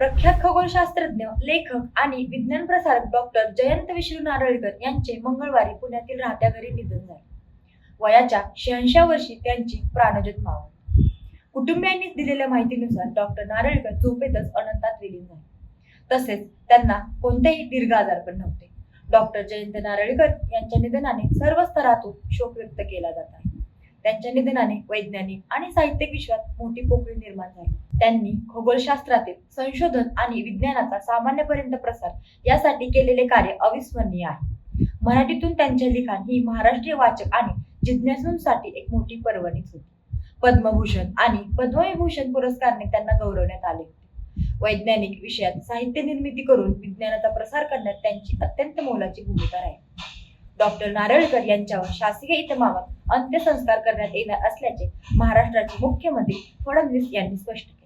प्रख्यात खगोलशास्त्रज्ञ लेखक आणि विज्ञान प्रसारक डॉक्टर जयंत विष्णू नारळीकर यांचे मंगळवारी पुण्यातील राहत्या घरी निधन झाले. वयाच्या शहाऐंशी वर्षी त्यांची प्राणज्योत मावळली कुटुंबियांनी दिलेल्या माहितीनुसार डॉक्टर नारळीकर झोपेतच अनंतात विलीन झाले. तसेच त्यांना कोणतेही दीर्घ आजार पण नव्हते. डॉक्टर जयंत नारळीकर यांच्या निधनाने सर्व स्तरातून शोक व्यक्त केला जात आहे. त्यांच्या निधनाने वैज्ञानिक आणि साहित्यिक विश्वात मोठी पोकळी निर्माण झाली. त्यांनी खगोलशास्त्रातील संशोधन आणि विज्ञानाचा सामान्यपर्यंत प्रसार यासाठी केलेले कार्य अविस्मरणीय आहे. मराठीतून त्यांचे लिखाण ही महाराष्ट्रीय वाचक आणि जिज्ञासूंसाठी एक मोठी पर्वणीच होती. पद्मभूषण आणि पद्मविभूषण पुरस्कारने त्यांना गौरवण्यात आले होते. वैज्ञानिक विषयात साहित्य निर्मिती करून विज्ञानाचा प्रसार करण्यात त्यांची अत्यंत मोलाची भूमिका राहील. डॉक्टर नारळकर यांच्यावर शासकीय इतमामात अंत्यसंस्कार करण्यात येणार असल्याचे महाराष्ट्राचे मुख्यमंत्री फडणवीस यांनी स्पष्ट केले.